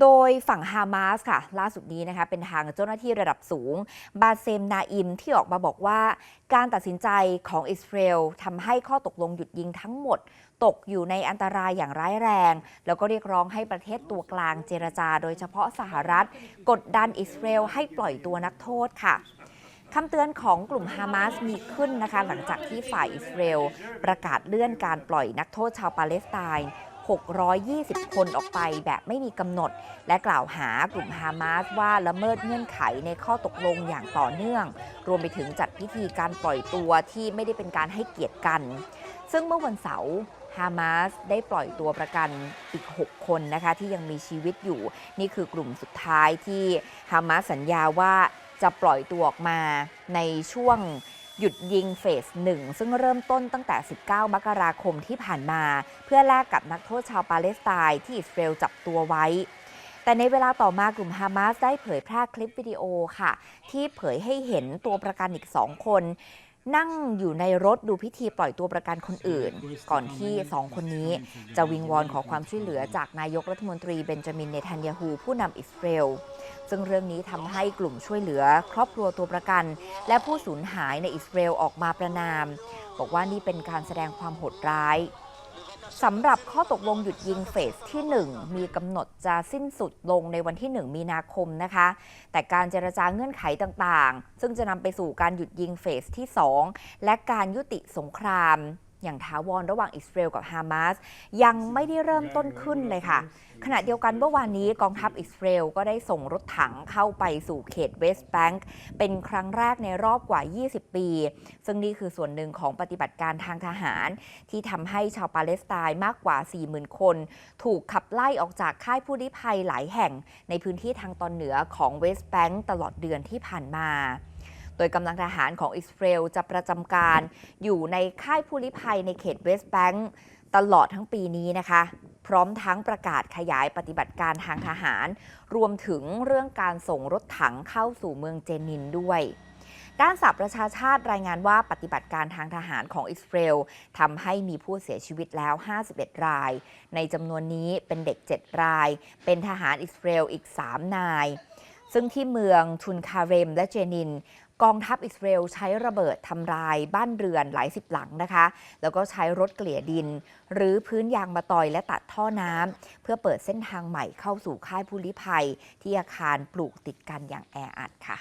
โดยฝั่งฮามาสค่ะ ล่าสุดนี้นะคะเป็นทางเจ้าหน้าที่ระดับสูง บาเซมนาอิมที่ออกมาบอกว่า การตัดสินใจของอิสราเอลทำให้ข้อตกลงหยุดยิงทั้งหมด ตกอยู่ในอันตรายอย่างร้ายแรง แล้วก็เรียกร้องให้ประเทศตัวกลางเจรจา โดยเฉพาะสหรัฐ กดดันอิสราเอลให้ปล่อยตัวนักโทษค่ะคำเตือนของกลุ่มฮามาสมีขึ้นนะคะหลังจากที่ฝ่ายอิสราเอลประกาศเลื่อนการปล่อยนักโทษชาวปาเลสไตน์ 620 คนออกไปแบบไม่มีกำหนด และกล่าวหากลุ่มฮามาสว่าละเมิดเงื่อนไขในข้อตกลงอย่างต่อเนื่อง รวมไปถึงจัดพิธีการปล่อยตัวที่ไม่ได้เป็นการให้เกียรติกัน ซึ่งเมื่อวันเสาร์ฮามาสได้ปล่อยตัวประกันอีก 6 คนนะคะที่ยังมีชีวิตอยู่ นี่คือกลุ่มสุดท้ายที่ฮามาสสัญญาว่าจะปล่อยตัวออกมาในช่วง หยุดยิงเฟสหนึ่งซึ่งเริ่มต้นตั้งแต่ 19 มกราคมที่ผ่านมา เพื่อแลกกับนักโทษชาวปาเลสไตน์ที่อิสราเอลจับตัวไว้ แต่ในเวลาต่อมากลุ่มฮามาสได้เผยแพร่คลิปวิดีโอค่ะ ที่เผยให้เห็นตัวประกันอีกสองคน นั่งอยู่ในรถดูพิธีปล่อยตัวประกันคนอื่น ก่อนที่สองคนนี้จะวิงวอนขอความช่วยเหลือจากนายกรัฐมนตรีเบนจามินเนทันยาฮูผู้นำอิสราเอลซึ่งเรื่องนี้ทำให้กลุ่มช่วยเหลือ ครอบครัวตัวประกัน และผู้สูญหายในอิสราเอลออกมาประนาม บอกว่านี่เป็นการแสดงความโหดร้าย สำหรับข้อตกลงหยุดยิงเฟสที่ 1 มีกำหนดจะสิ้นสุดลงในวันที่ 1 มีนาคมนะคะ แต่การเจรจาเงื่อนไขต่างๆ ซึ่งจะนำไปสู่การหยุดยิงเฟสที่ 2 และการยุติสงคราม อย่างถาวรระหว่างอิสราเอลกับฮามาสยังไม่ได้เริ่มต้นขึ้นเลยค่ะ ขณะเดียวกันเมื่อวานนี้กองทัพอิสราเอลก็ได้ส่งรถถังเข้าไปสู่เขตเวสต์แบงก์เป็นครั้งแรกในรอบกว่า 20 ปี ซึ่งนี่คือส่วนหนึ่งของปฏิบัติการทางทหาร ที่ทำให้ชาวปาเลสไตน์มากกว่า 40,000 คน ถูกขับไล่ออกจากค่ายผู้ลี้ภัยหลายแห่ง ในพื้นที่ทางตอนเหนือของเวสต์แบงก์ตลอดเดือนที่ผ่านมา โดยกำลังทหารของอิสราเอลจะประจำการอยู่ในค่ายผู้ลี้ภัยในเขตเวสต์แบงก์ตลอดทั้งปีนี้นะคะ พร้อมทั้งประกาศขยายปฏิบัติการทางทหาร รวมถึงเรื่องการส่งรถถังเข้าสู่เมืองเจนินด้วยด้านสหประชาชาติรายงานว่าปฏิบัติการทางทหารของอิสราเอลทำให้มีผู้เสียชีวิตแล้ว 51 ราย ในจำนวนนี้เป็นเด็ก 7 ราย เป็นทหารอิสราเอลอีก 3 นาย ซึ่งที่เมืองทุนคาเรมและเจนิน กองทัพอิสราเอลใช้ระเบิดทำลายบ้านเรือนหลายสิบหลังนะคะ แล้วก็ใช้รถเกลี่ยดิน หรือพื้นยางมาตอยและตัดท่อน้ำเพื่อเปิดเส้นทางใหม่เข้าสู่ค่ายผู้ลี้ภัย ที่อาคารปลูกติดกันอย่างแออัดค่ะ